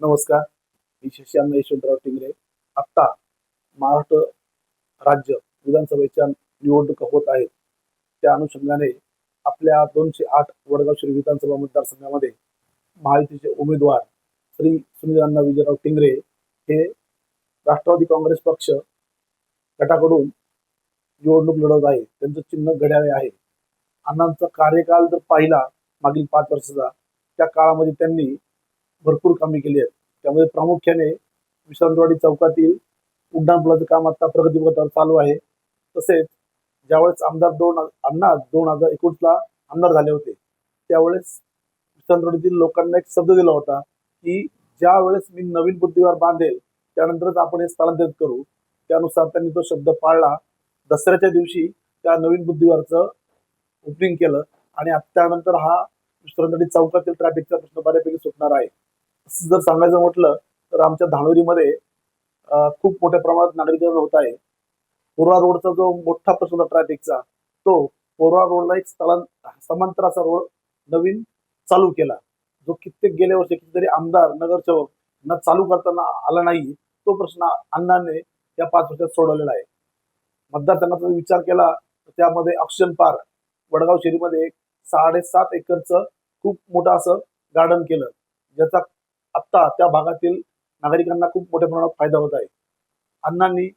नमस्कार. मी शशांक यशवंतराव टिंगरे. आत्ता महाराष्ट्र राज्य विधानसभेच्या निवडणुका होत आहेत. त्या अनुषंगाने आपल्या दोनशे आठ वडगाव श्री विधानसभा मतदारसंघामध्ये महायुतीचे उमेदवार श्री सुनील विजयराव टिंगरे हे राष्ट्रवादी काँग्रेस पक्ष गटाकडून निवडणूक लढवत आहे त्यांचं चिन्ह घड्याळे आहे. अण्णांचा कार्यकाल जर पाहिला मागील पाच वर्षाचा त्या काळामध्ये त्यांनी भरपूर कामे केली आहेत. त्यामध्ये प्रामुख्याने विश्रांतवाडी चौकातील उड्डाणपुलाचं काम आता प्रगतीपथावर चालू आहे. तसेच ज्यावेळेस आमदार दोन अण्णा दोन हजार एकोणीसला आमदार झाले होते त्यावेळेस विश्रांतवाडीतील लोकांना एक शब्द दिला होता की ज्या वेळेस मी नवीन बुद्धिवार बांधेल त्यानंतरच आपण हे स्थलांतरित करू. त्यानुसार त्यांनी तो शब्द पाळला. दसऱ्याच्या दिवशी त्या नवीन बुद्धिवारचं ओपनिंग केलं आणि त्यानंतर हा विश्रांतवाडी चौकातील ट्रॅफिकचा प्रश्न बऱ्यापैकी सुटणार आहे. जर सांगायचं म्हटलं तर आमच्या धानोरीमध्ये खूप मोठ्या प्रमाणात नागरीकरण होत आहे. पोरवा रोडचा जो मोठा प्रश्न होता ट्रॅफिकचा तो पोरवा रोडला एक स्थलां समांतर असा रोड नवीन चालू केला. जो कित्येक गेल्या वर्षी कितीतरी आमदार नगरसेवक ना चालू करताना आला नाही तो प्रश्न अण्णाने या पाच वर्षात सोडवलेला आहे. मतदारसंघाचा जर विचार केला तर त्यामध्ये ऑक्सिजन पार्क वडगाव शहरीमध्ये साडेसात एकरचं खूप मोठं असं गार्डन केलं ज्याचा आत्ता त्या भागातील नागरिकांना खूप मोठ्या प्रमाणात फायदा होत आहे. अण्णांनी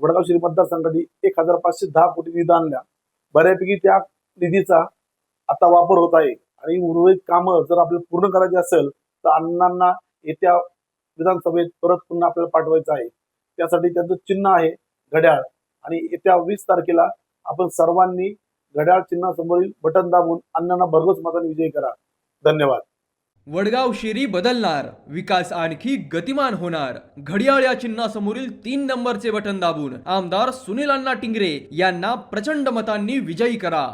वडगाव श्री मतदारसंघासाठी एक हजार पाचशे दहा कोटी निधी आणल्या. बऱ्यापैकी त्या निधीचा आता वापर होत आहे. आणि उर्वरित कामं जर आपल्याला पूर्ण करायची असेल तर अण्णांना येत्या विधानसभेत परत पुन्हा आपल्याला पाठवायचं आहे. त्यासाठी त्यांचं चिन्ह आहे घड्याळ. आणि येत्या वीस तारखेला आपण सर्वांनी घड्याळ चिन्हासमोरील बटन दाबून अण्णांना भरघोस मताने विजयी करा. धन्यवाद. वडगाव शेरी बदलणार विकास आणखी गतिमान होणार. घडियाळ या चिन्हासमोरील तीन नंबरचे बटन दाबून आमदार सुनील अण्णा टिंगरे यांना प्रचंड मतांनी विजयी करा.